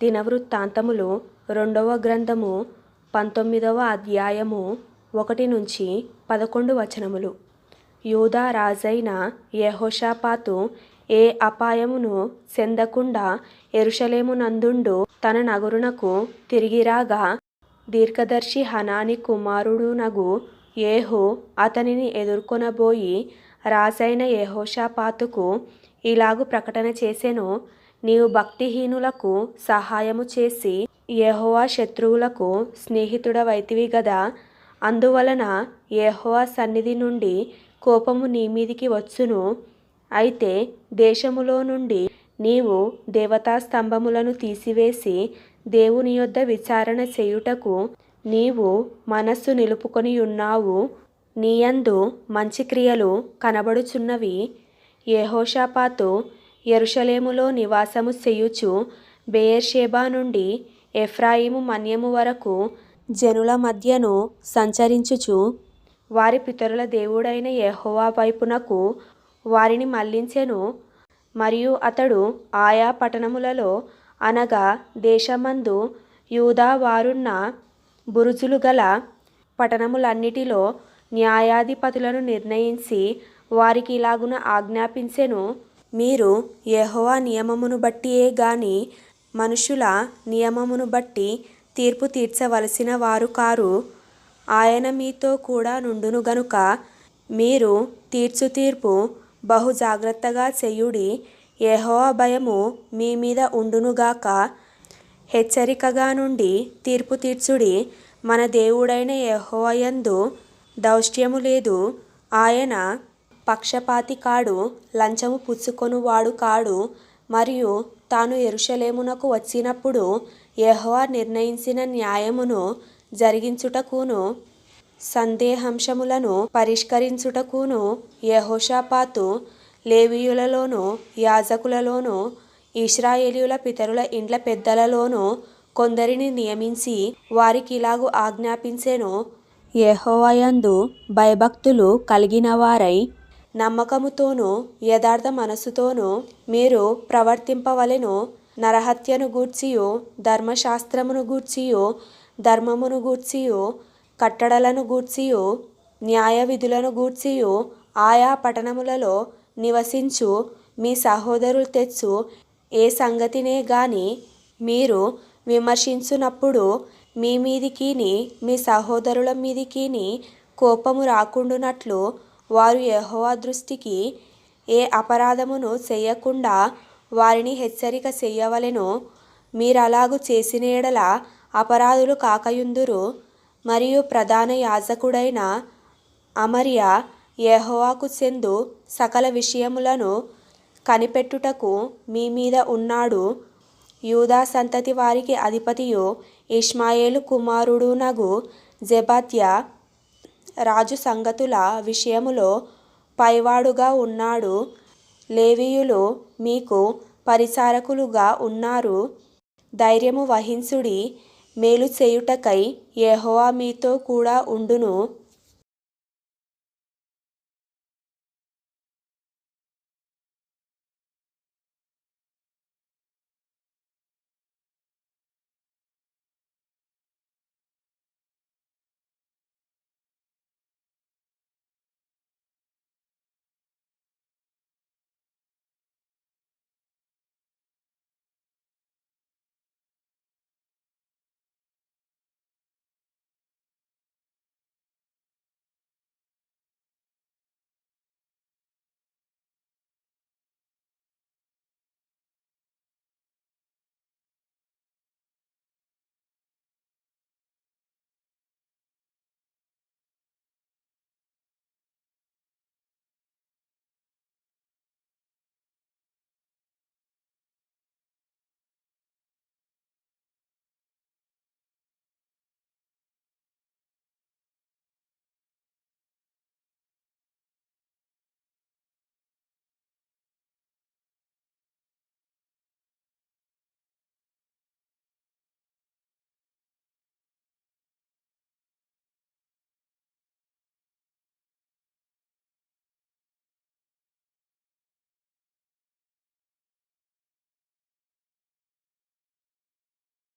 దినవృత్తాంతములు రెండవ గ్రంథము పంతొమ్మిదవ అధ్యాయము ఒకటి నుంచి పదకొండు వచనములు. యూదా రాజైన యెహోషాపాతు ఏ అపాయమును చెందకుండా ఎరుషలేమునందుండు తన నగురునకు తిరిగిరాగా దీర్ఘదర్శి హనాని కుమారుడునగు ఏహో అతనిని ఎదుర్కొనబోయి రాజైన యహోషాపాతుకు ఇలాగు ప్రకటన చేసెను. నీవు భక్తిహీనులకు సహాయము చేసి యెహోవా శత్రువులకు స్నేహితుడవైతివి గదా. అందువలన యెహోవా సన్నిధి నుండి కోపము నీ మీదికి వచ్చును. అయితే దేశములో నుండి నీవు దేవతా స్తంభములను తీసివేసి దేవుని యొద్ద విచారణ చేయుటకు నీవు మనస్సు నిలుపుకొని ఉన్నావు. నీయందు మంచి క్రియలు కనబడుచున్నవి. యెహోషాపాతు యెరూషలేములో నివాసము చేయుచు బెయేర్షెబా నుండి ఎఫ్రాయిము మన్యము వరకు జనుల మధ్యను సంచరించుచు వారి పితరుల దేవుడైన యెహోవా వైపునకు వారిని మళ్ళించెను మరియు అతడు ఆయా పట్టణములలో అనగా దేశమందు యూదా వారున్న బురుజులు గల పట్టణములన్నిటిలో న్యాయాధిపతులను నిర్ణయించి వారికి ఇలాగున ఆజ్ఞాపించెను. మీరు యెహోవా నియమమును బట్టియే గాని మనుషుల నియమమును బట్టి తీర్పు తీర్చవలసిన వారు కారు. ఆయన మీతో కూడా నుండును గనుక మీరు తీర్చు తీర్పు బహు జాగ్రత్తగా చేయుడి. యెహోవా భయము మీ మీద ఉండునుగాక హెచ్చరికగా నుండి తీర్పు తీర్చుడి. మన దేవుడైన యెహోవయందు దౌష్ట్యము లేదు. ఆయన పక్షపాతి కాడు లంచము పుచ్చుకొనువాడు కాడు మరియు తాను యెరూషలేమునకు వచ్చినప్పుడు యెహోవా నిర్ణయించిన న్యాయమును జరిగించుటకును సందేహాంశములను పరిష్కరించుటకును యెహోషాపాతు లేవీయులలోను యాజకులలోను ఇస్రాయేలీయుల పితరుల ఇండ్ల పెద్దలలోను కొందరిని నియమించి వారికి ఇలాగు ఆజ్ఞాపించెను. యెహోవా యందు భయభక్తులు కలిగినవారై నమ్మకముతోనూ యథార్థ మనస్సుతోనూ మీరు ప్రవర్తింపవలెను. నరహత్యను గూర్చియు ధర్మశాస్త్రమును గూర్చియు ధర్మమును గూర్చియు కట్టడలను గూర్చియు న్యాయ విధులను గూర్చియు ఆయా పట్టణములలో నివసించు మీ సహోదరులు తెచ్చు ఏ సంగతినే గాని మీరు విమర్శించునప్పుడు మీ మీదికిని మీ సహోదరుల మీదికిని కోపము రాకుండునట్లు వారు యహోవా దృష్టికి ఏ అపరాధమును చేయకుండా వారిని హెచ్చరిక చెయ్యవలెను మీరలాగు చేసిన యెడల అపరాధులు కాకయుందురు. మరియు ప్రధాన యాజకుడైన అమర్య యహోవాకు చెందు సకల విషయములను కనిపెట్టుటకు మీ మీద ఉన్నాడు. యూదా సంతతి వారికి అధిపతియు ఇష్మాయేలు కుమారుడునగు జెబాత్యా రాజు సంగతుల విషయములో పైవాడుగా ఉన్నాడు. లేవీయులు మీకు పరిచారకులుగా ఉన్నారు. ధైర్యము వహించుడి మేలు చేయుటకై యెహోవా మీతో కూడా ఉండును.